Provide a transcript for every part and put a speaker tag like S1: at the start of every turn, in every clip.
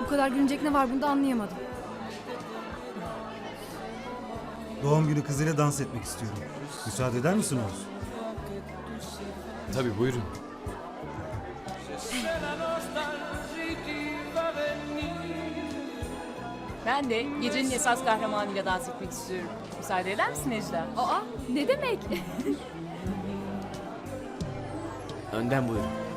S1: Bu kadar gülünecek ne var bunda anlayamadım.
S2: Doğum günü kızıyla dans etmek istiyorum. Müsaade eder misin Oğuz?
S3: Tabii buyurun.
S4: Ben de gecenin esas kahramanıyla dans etmek istiyorum. Müsaade eder misin Necla?
S1: Aa ne demek?
S3: Önden buyurun.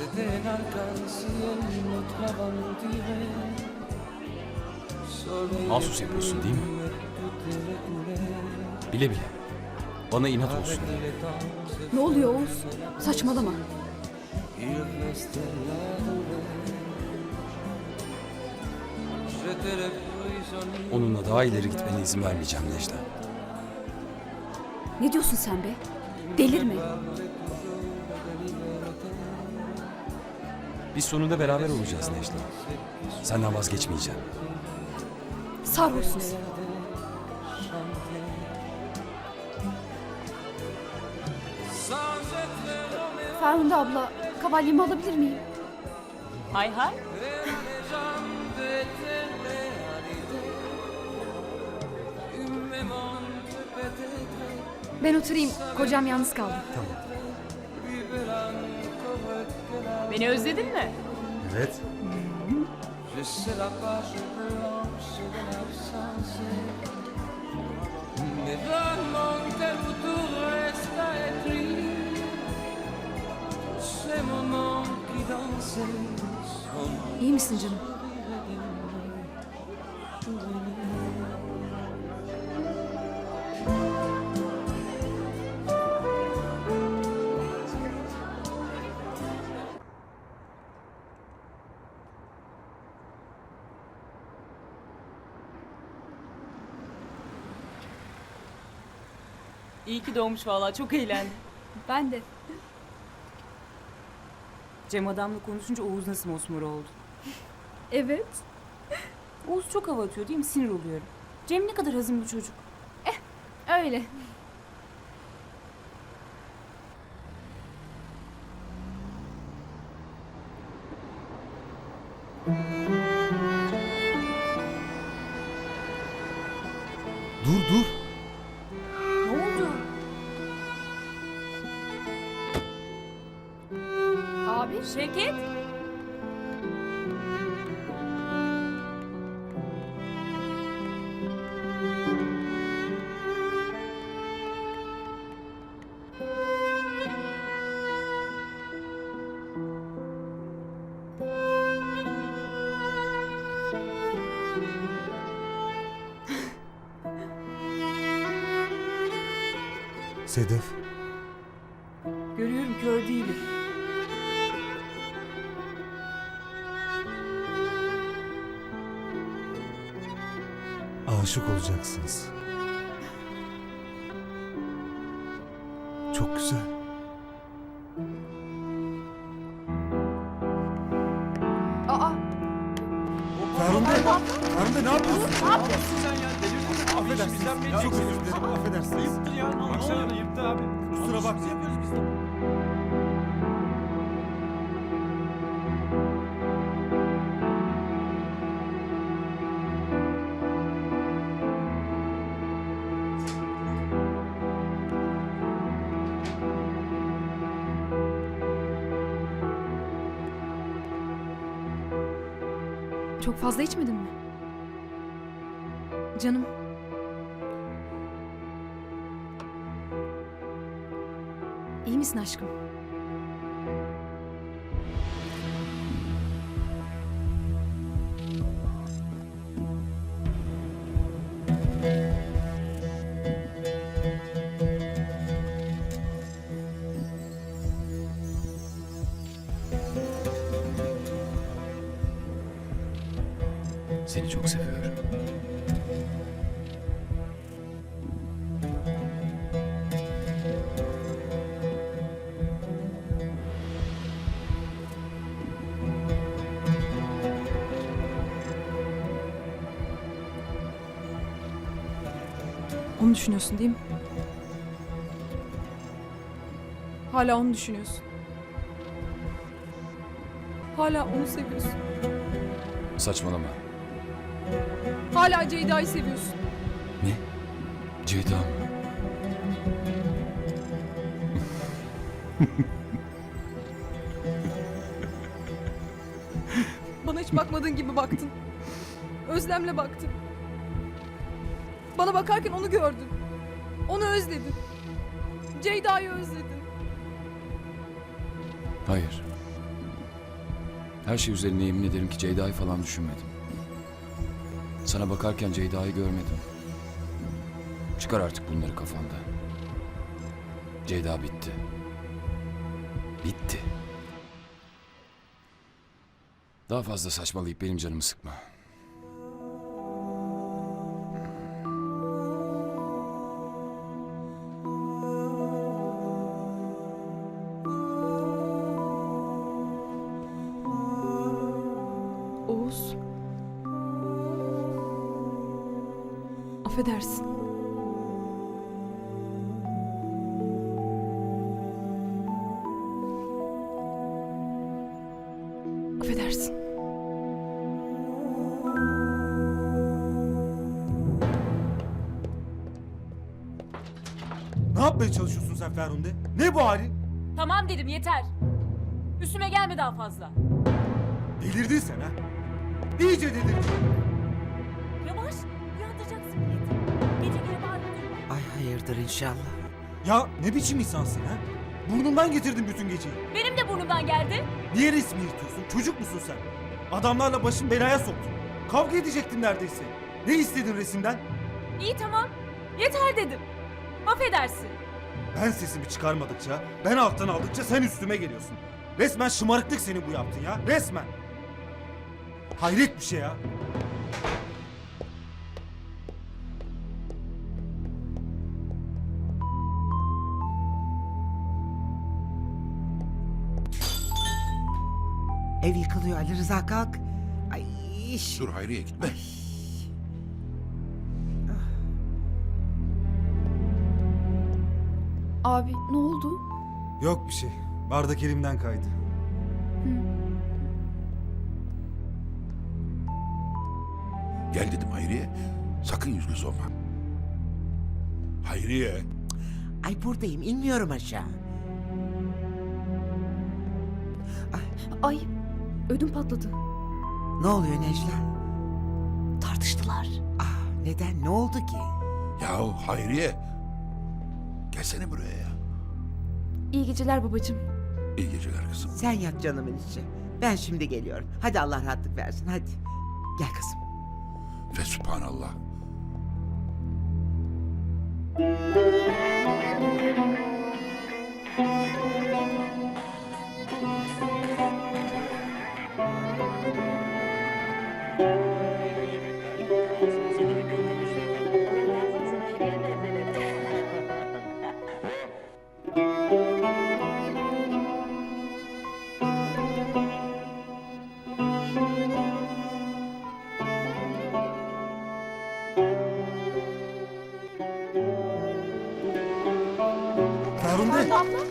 S5: C'était l'arc-en-ciel, notre aventure. Soleil
S3: Mahsus yapıyorsun değil mi? Bile bile. Bana inat olsun.
S1: ne oluyor Oğuz? Saçmalama.
S3: Onunla daha ileri gitmene izin vermeyeceğim Necla.
S1: Ne diyorsun sen be? Delirme.
S3: Biz sonunda beraber olacağız Necla. Senden vazgeçmeyeceğim.
S1: Sarhoşsun sen. Ferhunde abla, kavalyemi alabilir miyim?
S4: Hay hay.
S1: Ben oturayım. Kocam yalnız kaldı.
S5: plus moments qui dansaient sont
S1: İyi misin canım?
S4: İyi ki doğmuş vallahi çok eğlendim.
S1: Ben de.
S4: Cem adamla konuşunca Oğuz nasıl mosmor oldu.
S1: Evet.
S4: Oğuz çok hava atıyor değil mi? Sinir oluyorum. Cem ne kadar hazin bir çocuk.
S1: Öyle.
S2: Dur dur.
S4: Şevket?
S2: Sedef.
S4: Görüyorum kör değilim.
S2: Aşık olacaksınız. Çok güzel.
S1: Aa.
S2: Ferhunde. Ferhunde ne yapıyorsun?
S6: Ne yapıyorsun sen ya? Delirdin mi?
S2: Affedersiniz.
S6: İşimizden beni
S2: Çok özür
S6: çekiyorsun.
S2: dilerim. Affedersiniz.
S6: Ayıptır ya. Ne oluyor? Ayıptır abi.
S2: Kusura
S6: Anlaşılsız
S2: bakma.
S6: yapıyoruz biz de.
S1: Çok fazla içmedin mi? Canım. İyi misin aşkım?
S3: Seni çok seviyorum.
S5: Onu düşünüyorsun değil mi? Hala onu düşünüyorsun. Hala onu seviyorsun.
S3: Saçmalama.
S5: Hala Ceyda'yı seviyorsun.
S3: Ne? Ceyda mı?
S5: Bana hiç bakmadığın gibi baktın. Özlemle baktın. Bana bakarken onu gördün. Onu özledin. Ceyda'yı özledin.
S3: Hayır. Her şey üzerine yemin ederim ki Ceyda'yı falan düşünmedim. Sana bakarken Ceyda'yı görmedim. Çıkar artık bunları kafanda. Ceyda bitti. Bitti. Daha fazla saçmalayıp benim canımı sıkma.
S5: Affedersin. Affedersin.
S2: Ne yapmaya çalışıyorsun sen Ferhunde? Ne bu hali?
S4: Tamam dedim yeter. Üstüme gelme daha fazla.
S2: Delirdin sen ha. İyice delirdin.
S4: Yavaş
S7: hayırdır inşallah.
S2: Ya ne biçim insansın ha? Burnumdan getirdin bütün geceyi.
S4: Benim de burnumdan geldi.
S2: Niye resmi yırtıyorsun? Çocuk musun sen? Adamlarla başın belaya soktun. Kavga edecektin neredeyse. Ne istedin resimden?
S4: İyi tamam. Yeter dedim. Affedersin.
S2: Ben sesimi çıkarmadıkça, ben alttan aldıkça sen üstüme geliyorsun. Resmen şımarıklık seni bu yaptın ya. Resmen. Hayret bir şey ya.
S7: Ev yıkılıyor Ali Rıza kalk. Ay iş.
S8: Dur Hayriye gitme.
S9: Abi ne oldu?
S2: Yok bir şey. Bardak elimden kaydı.
S8: Gel dedim Hayriye. Sakın yüz göz olma. Hayriye.
S7: Ay buradayım inmiyorum aşağı.
S9: Ay ödüm patladı.
S7: Ne oluyor Necla?
S9: Tartıştılar.
S7: Ah neden ne oldu ki?
S8: Yahu Hayriye. Gelsene buraya ya.
S9: İyi geceler babacığım.
S8: İyi geceler kızım.
S7: Sen yat canımın içi. Ben şimdi geliyorum. Hadi Allah rahatlık versin hadi. Gel kızım.
S8: Ve subhanallah.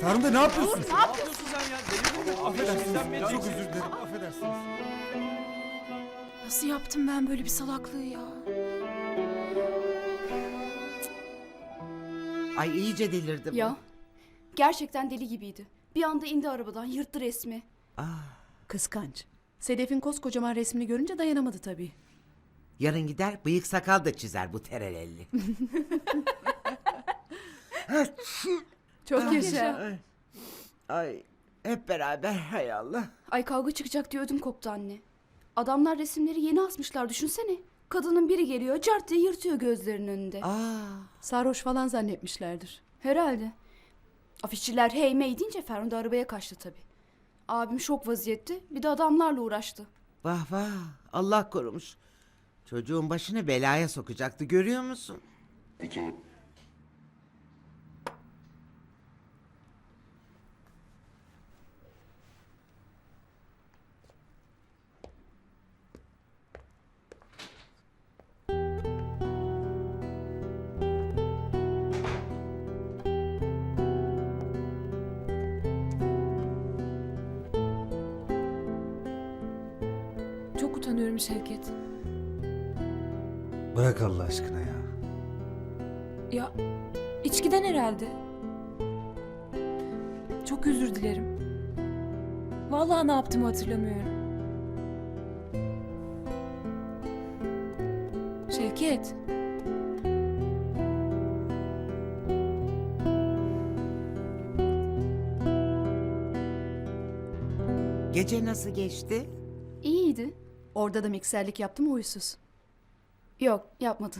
S2: Ferhunde ne yapıyorsun?
S6: Ne yapıyorsun sen ya? Delirdin mi?
S2: Affedersiniz.
S6: Sinirlenmeye
S2: Çok özür dilerim. Affedersiniz.
S9: Nasıl yaptım ben böyle bir salaklığı ya?
S7: Ay iyice delirdim.
S1: Ya gerçekten deli gibiydi. Bir anda indi arabadan yırttı resmi.
S10: Kıskanç. Sedef'in koskocaman resmini görünce dayanamadı tabii.
S7: Yarın gider bıyık sakal da çizer bu terelelli.
S5: Çok yaşa.
S7: Ay, Ay hep beraber hay Allah.
S1: Ay kavga çıkacak diye ödüm koptu anne. Adamlar resimleri yeni asmışlar düşünsene. Kadının biri geliyor cart diye yırtıyor gözlerinin önünde.
S7: Aa,
S10: Sarhoş falan zannetmişlerdir.
S1: Herhalde. Afişçiler hey mey deyince Ferhunde arabaya kaçtı tabii. Abim şok vaziyette bir de adamlarla uğraştı.
S7: vah vah Allah korumuş. Çocuğun başını belaya sokacaktı görüyor musun?
S4: Çok utanıyorum Şevket.
S2: Bırak Allah aşkına ya.
S4: Ya içkiden herhalde. Çok özür dilerim. Vallahi ne yaptığımı hatırlamıyorum. Şevket.
S7: Gece nasıl geçti?
S1: İyiydi.
S5: Orada da mikserlik yaptı mı huysuz?
S1: Yok yapmadı.